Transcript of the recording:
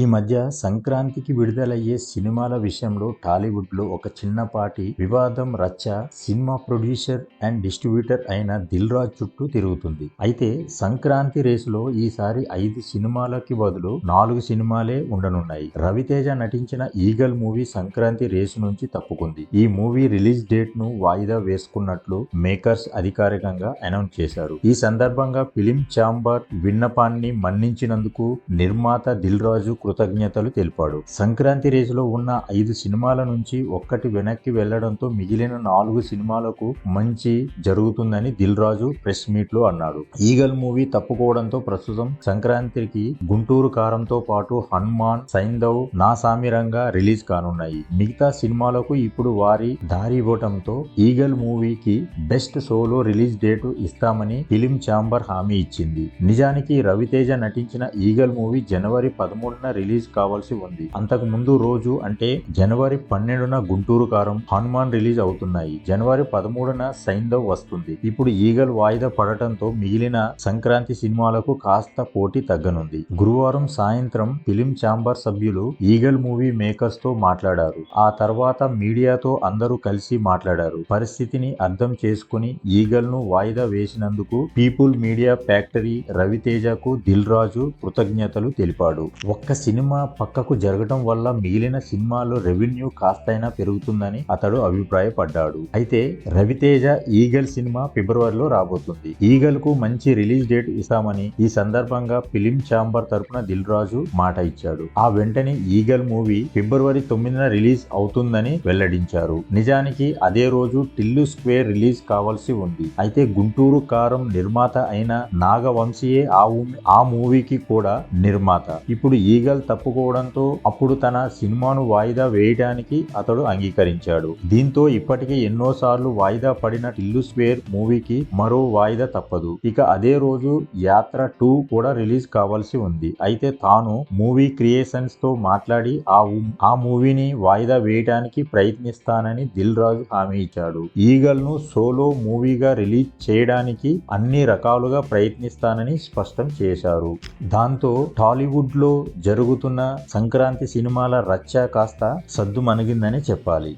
ఈ మధ్య సంక్రాంతికి విడుదలయ్యే సినిమాల విషయంలో టాలీవుడ్లో ఒక చిన్నపాటి వివాదం రచ్చ సినిమా ప్రొడ్యూసర్ అండ్ డిస్ట్రిబ్యూటర్ అయిన దిల్ రాజ్ చుట్టూ తిరుగుతుంది. అయితే సంక్రాంతి రేసులో ఈసారి ఐదు సినిమాలకి బదులు నాలుగు సినిమాలే ఉండనున్నాయి. రవితేజ నటించిన ఈగల్ మూవీ సంక్రాంతి రేసు నుంచి తప్పుకుంది. ఈ మూవీ రిలీజ్ డేట్ను వాయిదా వేసుకున్నట్లు మేకర్స్ అధికారికంగా అనౌన్స్ చేశారు. ఈ సందర్భంగా ఫిలిం ఛాంబర్ విన్నపాన్ని మన్నించినందుకు నిర్మాత దిల్ రాజు కృతజ్ఞతలు తెలిపాడు. సంక్రాంతి రేసులో ఉన్న ఐదు సినిమాల నుంచి ఒక్కటి వెనక్కి వెళ్ళడంతో మిగిలిన నాలుగు సినిమాలకు మంచి జరుగుతుందని దిల్ రాజు ప్రెస్ మీట్లో అన్నాడు. ఈగల్ మూవీ తప్పుకోవడంతో ప్రస్తుతం సంక్రాంతికి గుంటూరు కారంతో పాటు హనుమాన్ సైందవ్ నా సామిరంగా రిలీజ్ కానున్నాయి. మిగతా సినిమాలకు ఇప్పుడు వారి దారి ఇవ్వటంతో ఈగల్ మూవీకి బెస్ట్ సోలో రిలీజ్ డేట్ ఇస్తామని ఫిలిం ఛాంబర్ హామీ ఇచ్చింది. నిజానికి రవితేజ నటించిన ఈగల్ మూవీ జనవరి పదమూడున రిలీజ్ కావాల్సి ఉంది. అంతకు ముందు రోజు అంటే జనవరి పన్నెండున గుంటూరు కారం హనుమాన్ రిలీజ్ అవుతున్నాయి. జనవరి పదమూడున సైంధవ్ వస్తుంది. ఇప్పుడు ఈగల్ వాయిదా పడటంతో మిగిలిన సంక్రాంతి సినిమాలకు కాస్త పోటీ తగ్గనుంది. గురువారం సాయంత్రం ఫిలిం ఛాంబర్ సభ్యులు ఈగల్ మూవీ మేకర్స్తో మాట్లాడారు. ఆ తర్వాత మీడియాతో అందరూ కలిసి మాట్లాడారు. పరిస్థితిని అర్థం చేసుకుని ఈగల్ను వాయిదా వేసినందుకు పీపుల్ మీడియా ఫ్యాక్టరీ రవితేజకు దిల్ రాజు కృతజ్ఞతలు తెలిపాడు. ఒక్క సినిమా పక్కకు జరగటం వల్ల మిగిలిన సినిమాలో రెవెన్యూ కాస్తైనా పెరుగుతుందని అతడు అభిప్రాయపడ్డాడు. అయితే రవితేజ ఈగల్ సినిమా ఫిబ్రవరిలో రాబోతుంది. ఈగల్కు మంచి రిలీజ్ డేట్ ఇస్తామని ఈ సందర్భంగా ఫిలిం ఛాంబర్ తరపున దిల్ రాజు మాట ఇచ్చాడు. ఆ వెంటనే ఈగల్ మూవీ ఫిబ్రవరి తొమ్మిదిన రిలీజ్ అవుతుందని వెల్లడించారు. నిజానికి అదే రోజు టిల్లు స్క్వేర్ రిలీజ్ కావాల్సి ఉంది. అయితే గుంటూరు కారం నిర్మాత అయిన నాగవంశీయే ఆ ఆ మూవీకి కూడా నిర్మాత. ఇప్పుడు ఈగల్ తప్పుకోవడంతో అప్పుడు తన సినిమాను వాయిదా వేయడానికి అతడు అంగీకరించాడు. దీంతో ఇప్పటికే ఎన్నోసార్లు వాయిదా పడిన టిల్లు స్వేర్ మూవీకి మరో వాయిదా తప్పదు. ఇక అదే రోజు యాత్ర టూ కూడా రిలీజ్ కావాల్సి ఉంది. అయితే తాను మూవీ క్రియేషన్స్తో మాట్లాడి ఆ ఆ మూవీని వాయిదా వేయడానికి ప్రయత్నిస్తానని దిల్ రాజు హామీ ఇచ్చాడు. ఈగల్ను సోలో మూవీగా రిలీజ్ చేయడానికి అన్ని రకాలుగా ప్రయత్నిస్తానని స్పష్టం చేశారు. దాంతో టాలీవుడ్లో జరుగుతున్న సంక్రాంతి సినిమాల రచ్చ కాస్త సద్దుమణిగిందనే చెప్పాలి.